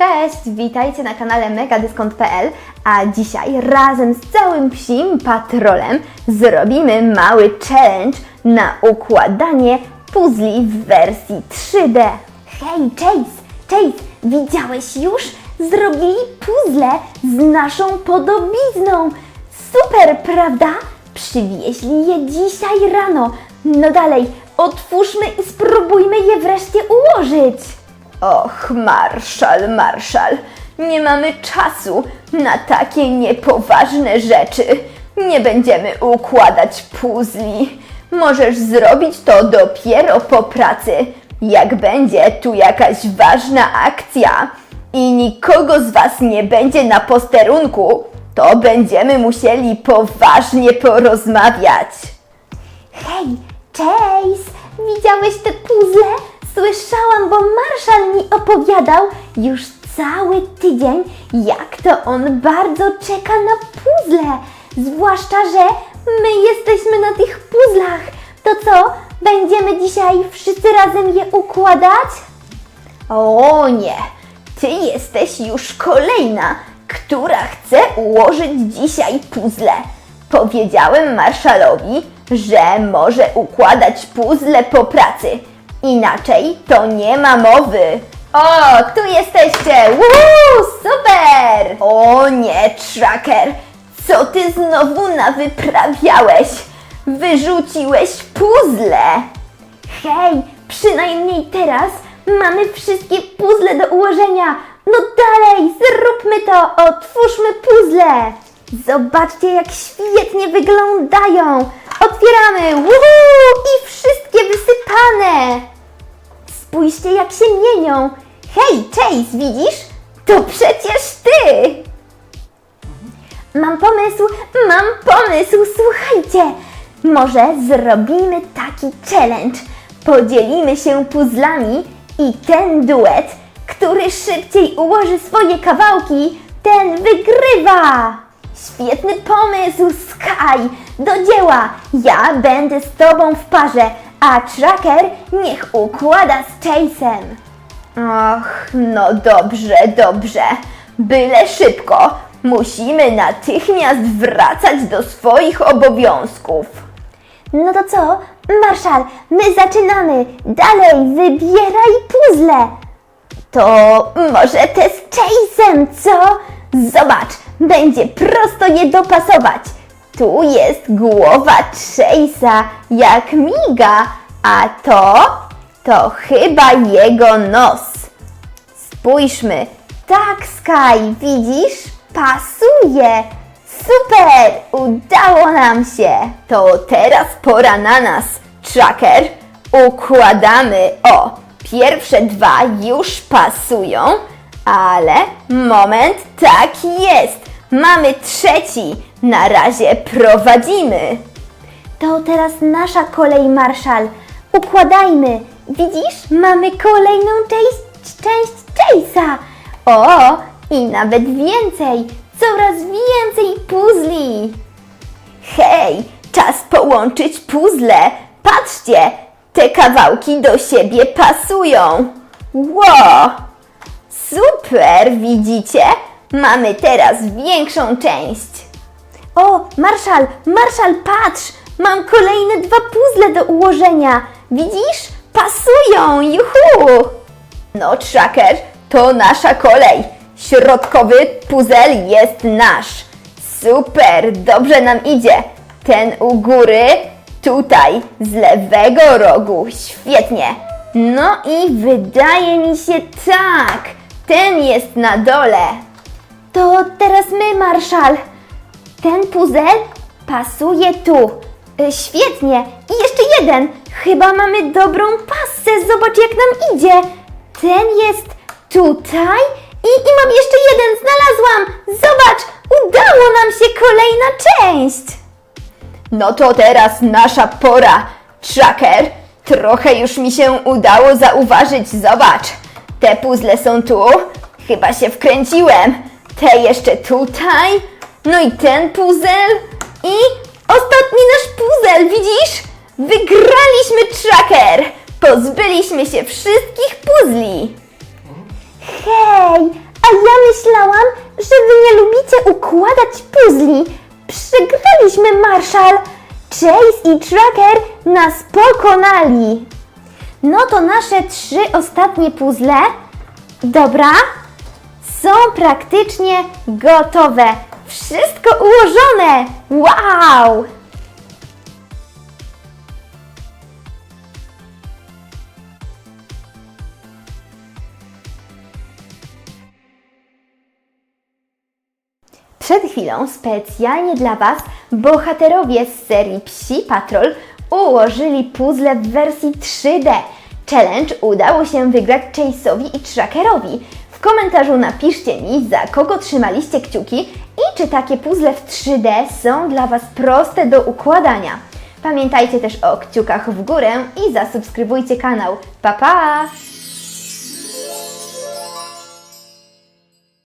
Cześć, witajcie na kanale megadyskont.pl, a dzisiaj razem z całym psim patrolem zrobimy mały challenge na układanie puzli w wersji 3D. Hej, Chase, Chase, widziałeś już? Zrobili puzzle z naszą podobizną. Super, prawda? Przywieźli je dzisiaj rano. No dalej, otwórzmy i spróbujmy je wreszcie ułożyć. Och, Marszal, Marszal, nie mamy czasu na takie niepoważne rzeczy. Nie będziemy układać puzli. Możesz zrobić to dopiero po pracy, jak będzie tu jakaś ważna akcja i nikogo z Was nie będzie na posterunku, to będziemy musieli poważnie porozmawiać. Hej, Chase, widziałeś te puzzle? Słyszałam, bo Marszal mi opowiadał już cały tydzień, jak to on bardzo czeka na puzzle. Zwłaszcza, że my jesteśmy na tych puzzlach. To co, będziemy dzisiaj wszyscy razem je układać? O nie, ty jesteś już kolejna, która chce ułożyć dzisiaj puzzle. Powiedziałem Marszalowi, że może układać puzzle po pracy. Inaczej to nie ma mowy. O, tu jesteście! Woo, super! O nie, Tracker! Co ty znowu nawyprawiałeś? Wyrzuciłeś puzzle! Hej, przynajmniej teraz mamy wszystkie puzzle do ułożenia. No dalej, zróbmy to, otwórzmy puzzle. Zobaczcie, jak świetnie wyglądają. Otwieramy, Woohoo! i wszystkie wysypane. Spójrzcie, jak się mienią. Hej, Chase, widzisz? To przecież ty. Mam pomysł, mam pomysł, słuchajcie! Może zrobimy taki challenge. Podzielimy się puzzlami i ten duet, który szybciej ułoży swoje kawałki, ten wygrywa! Świetny pomysł, Sky! Do dzieła! Ja będę z tobą w parze, a Tracker niech układa z Chase'em. Och, no dobrze, dobrze. Byle szybko. Musimy natychmiast wracać do swoich obowiązków. No to co? Marszal, my zaczynamy. Dalej, wybieraj puzzle. To może te z Chase'em, co? Zobacz, będzie prosto je dopasować. Tu jest głowa Chase'a, jak miga, a to, to chyba jego nos. Spójrzmy. Tak, Sky, widzisz? Pasuje. Super! Udało nam się. To teraz pora na nas, Tracker. Układamy. O, pierwsze dwa już pasują, ale moment, tak jest. Mamy trzeci. Na razie prowadzimy. To teraz nasza kolej, Marszal. Układajmy. Widzisz, mamy kolejną część, część Chase'a. O, i nawet więcej. Coraz więcej puzli. Hej, czas połączyć puzzle. Patrzcie, te kawałki do siebie pasują. Wow! Super, widzicie? Mamy teraz większą część. O, Marszal, Marszal, patrz! Mam kolejne dwa puzzle do ułożenia. Widzisz? Pasują, juhu! No, Tracker, to nasza kolej. Środkowy puzzle jest nasz. Super, dobrze nam idzie. Ten u góry, tutaj, z lewego rogu. Świetnie. No i wydaje mi się tak. Ten jest na dole. To teraz my, Marszal. Ten puzzle pasuje tu. Y, Świetnie. I jeszcze jeden. Chyba mamy dobrą pasę. Zobacz, jak nam idzie. Ten jest tutaj. I, I mam jeszcze jeden. Znalazłam. Zobacz, udało nam się kolejna część. No to teraz nasza pora. Tracker, trochę już mi się udało zauważyć. Zobacz, te puzzle są tu. Chyba się wkręciłem. Te jeszcze tutaj. No i ten puzzle. I ostatni nasz puzzle, widzisz? Wygraliśmy Tracker. Pozbyliśmy się wszystkich puzli. Hej, A ja myślałam, że wy nie lubicie układać puzli. Przegraliśmy, Marshall. Chase i Tracker nas pokonali. No to nasze trzy ostatnie puzzle, dobra, są praktycznie gotowe. Wszystko ułożone. Wow! Przed chwilą specjalnie dla Was bohaterowie z serii Psi Patrol ułożyli puzzle w wersji 3D. Challenge udało się wygrać Chase'owi i Trackerowi. W komentarzu napiszcie mi, za kogo trzymaliście kciuki i czy takie puzzle w 3D są dla Was proste do układania. Pamiętajcie też o kciukach w górę i zasubskrybujcie kanał. Pa pa!